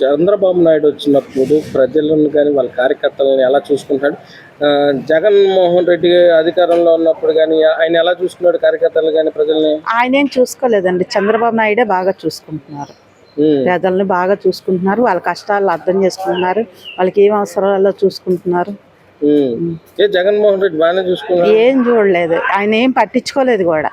చంద్రబాబు నాయుడు వచ్చినప్పుడు ప్రజలను కానీ వాళ్ళ కార్యకర్తలను ఎలా చూసుకుంటాడు? జగన్మోహన్ రెడ్డి అధికారంలో ఉన్నప్పుడు కానీ ఆయన ఎలా చూసుకున్నాడు కార్యకర్తలు కానీ ప్రజల్ని? ఆయన ఏం చూసుకోలేదండి. చంద్రబాబు నాయుడే బాగా చూసుకుంటున్నారు. పేదల్ని బాగా చూసుకుంటున్నారు. వాళ్ళ కష్టాలు అర్థం చేసుకుంటున్నారు. వాళ్ళకి ఏం అవసరాలో చూసుకుంటున్నారు. జగన్మోహన్ రెడ్డి బాగానే చూసుకున్నాడు? ఏం చూడలేదు. ఆయన ఏం పట్టించుకోలేదు కూడా.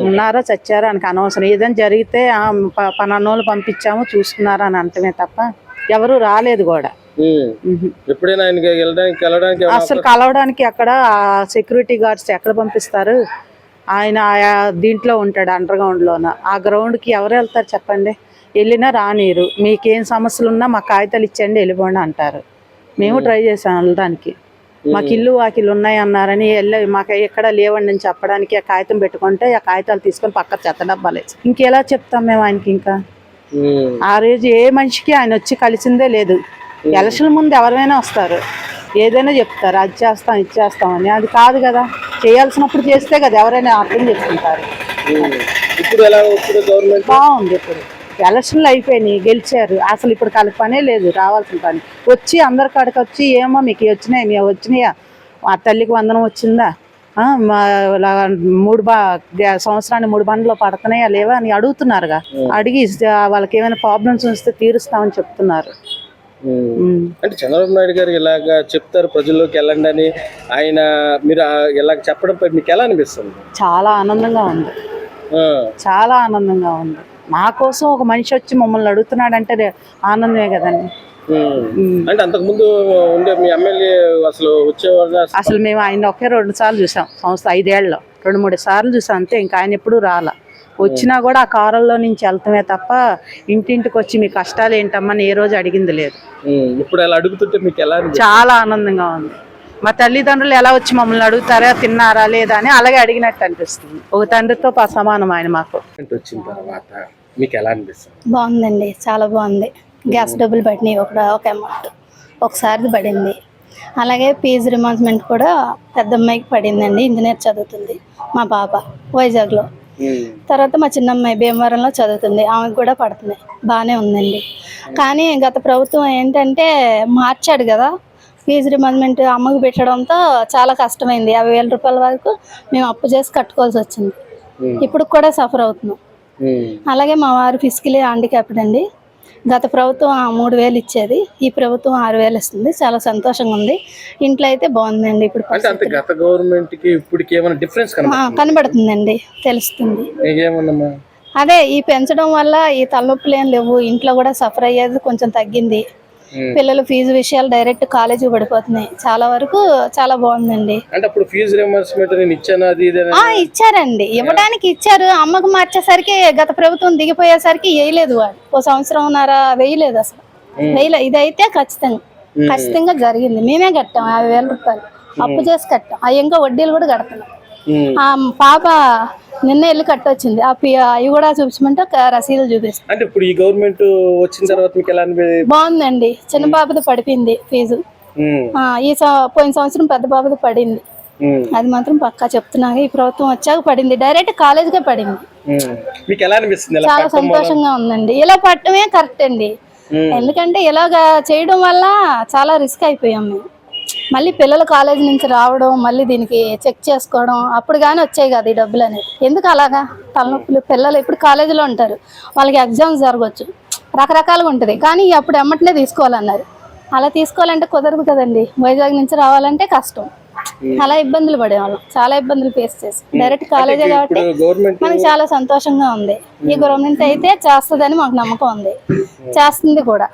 ఉన్నారో చచ్చారో ఆయనకు అనవసరం. ఏదైనా జరిగితే ఆ, ప- పలానోళ్ళు పంపించాము చూసుకున్నారా అని అంటమే తప్ప ఎవరు రాలేదు కూడా. ఎప్పుడైనా వెళ్ళడానికి అసలు కలవడానికి అక్కడ సెక్యూరిటీ గార్డ్స్ ఎక్కడ పంపిస్తారు? ఆయన ఆయా దీంట్లో ఉంటాడు అండర్ గ్రౌండ్లోన ఆ గ్రౌండ్కి ఎవరు వెళ్తారు చెప్పండి? వెళ్ళినా రానిరు మీకేం సమస్యలు ఉన్నా మా కాగితాలు ఇచ్చండి వెళ్ళిపోండి అంటారు. మేము ట్రై చేసాం వెళ్ళడానికి. మాకు ఇల్లు వాకిలు ఉన్నాయి అన్నారని వెళ్ళి మాకు ఎక్కడ లేవండి అని చెప్పడానికి ఆ కాగితం పెట్టుకుంటే ఆ కాగితాలు తీసుకొని పక్క చెత్త డబ్బాలు ఇంకెలా చెప్తాం మేము ఆయనకి ఇంకా? ఆ రోజు ఏ మనిషికి ఆయన వచ్చి కలిసిందే లేదు. ఎలక్షన్ ముందు ఎవరైనా వస్తారు. ఏదైనా చెప్తారు. అది చేస్తాం ఇది చేస్తామని అది కాదు కదా. చేయాల్సినప్పుడు చేస్తే కదా ఎవరైనా అర్థం చేసుకుంటారు. ఉమ్. ఇప్పుడు ఎలా? ఇప్పుడు గవర్నమెంట్ బాగుంది ఇప్పుడు. ఎలక్షన్లు అయిపోయినాయి గెలిచారు. అసలు ఇప్పుడు వాళ్ళకి పనే లేదు రావాల్సిన పని. వచ్చి అందరి కాడికి వచ్చి ఏమో మీకు వచ్చినాయి మీ వచ్చినాయా? మా తల్లికి వందనం వచ్చిందా? మా మూడు బా సంవత్సరానికి మూడు బండ్లు పడుతున్నాయా లేవా? అని అడుగుతున్నారుగా. అడిగి వాళ్ళకి ఏమైనా ప్రాబ్లమ్స్ వస్తే తీరుస్తామని చెప్తున్నారు. అంటే చంద్రబాబు నాయుడు గారు ఇలాగా చెప్తారు ప్రజల్లోకి వెళ్ళండి అని. ఆయన మీరు ఇలా చెప్పడం మీకు ఎలా అనిపిస్తుంది? చాలా ఆనందంగా ఉంది. చాలా ఆనందంగా ఉంది. మా కోసం ఒక మనిషి వచ్చి మమ్మల్ని అడుగుతున్నాడంటే రే- ఆనందమే కదండి. అంటే అంతకుముందు ఉండే మీ ఎమ్మెల్యే అసలు వచ్చేవారు అసలు మేము ఆయన ఒకే రెండు సార్లు చూసాం సంవత్సరం ఐదేళ్ళలో రెండు మూడు సార్లు చూసాం అంతే ఇంకా ఆయన ఎప్పుడు రాలా. వచ్చినా కూడా ఆ కారుల్లో నుంచి వెళ్తామే తప్ప ఇంటింటికి వచ్చి మీ కష్టాలు ఏంటమ్మని ఏ రోజు అడిగింది లేదు. ఇప్పుడు అలా అడుగుతుంటే మీకు ఎలా చాలా ఆనందంగా ఉంది. మా తల్లిదండ్రులు ఎలా వచ్చి మమ్మల్ని అడుగుతారా తిన్నారా లేదా అని అలాగే అడిగినట్టు అనిపిస్తుంది. ఒక తండ్రితో ప- సమానం ఆయన మాకు. వచ్చిన తర్వాత మీకు ఎలా అనిపిస్తుంది? బాగుందండి చాలా బాగుంది. గ్యాస్ డబ్బులు పడినాయి ఒక ఒక అమౌంట్ ఒకసారిది పడింది. అలాగే ఫీజు రిమార్స్మెంట్ కూడా పెద్ద అమ్మాయికి పడిందండి ఇంజనీర్ చదువుతుంది మా పాప వైజాగ్లో. తర్వాత మా చిన్న అమ్మాయి భీమవరంలో చదువుతుంది ఆమెకు కూడా పడుతుంది బాగానే ఉందండి. కానీ గత ప్రభుత్వం ఏంటంటే మార్చాడు కదా ఫీజు రిమార్స్మెంట్ అమ్మకు పెట్టడంతో చాలా కష్టమైంది. యాభై వేల రూపాయల వరకు మేము అప్పు చేసి కట్టుకోవాల్సి వచ్చింది. ఇప్పుడు కూడా సఫర్ అవుతున్నాం. అలాగే మా వారు ఫిజికలీ హ్యాండిక్యాప్డ్ అండి. గత ప్రభుత్వం మూడు వేలు ఇచ్చేది. ఈ ప్రభుత్వం ఆరు వేలు ఇస్తుంది. చాలా సంతోషంగా ఉంది. ఇంట్లో అయితే బాగుందండి ఇప్పుడు గత గవర్నమెంట్కి ఇప్పటికి ఏమైనా డిఫరెన్స్ ఆ, కనబడుతుంది? కనబడుతుందండి. తెలుస్తుంది. అదే ఈ పెంచడం వల్ల ఈ తలనొప్పులు ఏం లేవు. ఇంట్లో కూడా సఫర్ అయ్యేది కొంచెం తగ్గింది. పిల్లలు ఫీజు విషయాలు డైరెక్ట్ కాలేజీ పడిపోతున్నాయి. చాలా వరకు చాలా బాగుందండి. అంటే అప్పుడు ఫీజు రియంబర్స్మెంట్ నేను ఇచ్చాను అది ఇది అని ఆ ఇచ్చారండి. ఇవ్వడానికి ఇచ్చారు. అమ్మకు మార్చేసరికి గత ప్రభుత్వం దిగిపోయేసరికి వేయలేదు వాడు. ఓ సంవత్సరంన్నర వేయలేదు అసలు. వేయలే. ఇదైతే ఖచ్చితంగా. ఖచ్చితంగా జరిగింది. మేమే కట్టాం యాభై వేల రూపాయలు. అప్పు చేసి కట్టాం. అవి ఇంకా వడ్డీలు కూడా కడుతున్నాం. ఆ పాప నిన్న వెళ్ళి కట్టొచ్చింది. అవి కూడా చూపించమంటే రసీదులు చూపిస్తాం. అంటే ఇప్పుడు ఈ గవర్నమెంట్ వచ్చిన తర్వాత మీకు ఎలా అనిపించింది బాగుందండి. చిన్న పాపది పడిపోయింది ఫీజు. ఈ పోయిన సంవత్సరం పెద్ద పాపది పడింది. అది మాత్రం పక్కా చెప్తున్నాగా ఈ ప్రభుత్వం వచ్చాక పడింది. డైరెక్ట్ కాలేజీకే పడింది. ఉమ్. మీకు ఎలా అనిపిస్తుంది ఇలా చాలా సంతోషంగా ఉందండి. ఇలా పట్టడమే కరెక్ట్ అండి. ఎందుకంటే ఇలాగా చేయడం వల్ల చాలా రిస్క్ అయిపోయాం మేము. మళ్ళీ పిల్లలు కాలేజీ నుంచి రావడం మళ్ళీ దీనికి చెక్ చేసుకోవడం అప్పుడు కానీ వచ్చాయి కదా ఈ డబ్బులు అనేది ఎందుకు అలాగా? తలనొప్పులు. పిల్లలు ఇప్పుడు కాలేజీలో ఉంటారు. వాళ్ళకి ఎగ్జామ్స్ జరగవచ్చు. రకరకాలుగా ఉంటుంది. కానీ అప్పుడు ఎమ్మటనే తీసుకోవాలన్నారు. అలా తీసుకోవాలంటే కుదరదు కదండి. వైజాగ్ నుంచి రావాలంటే కష్టం. అలా ఇబ్బందులు పడేవాళ్ళం. చాలా ఇబ్బందులు ఫేస్ చేసి. డైరెక్ట్ కాలేజీ కాబట్టి మనకు చాలా సంతోషంగా ఉంది. ఈ గవర్నమెంట్ అయితే చేస్తుందని మాకు నమ్మకం ఉంది. చేస్తుంది కూడా.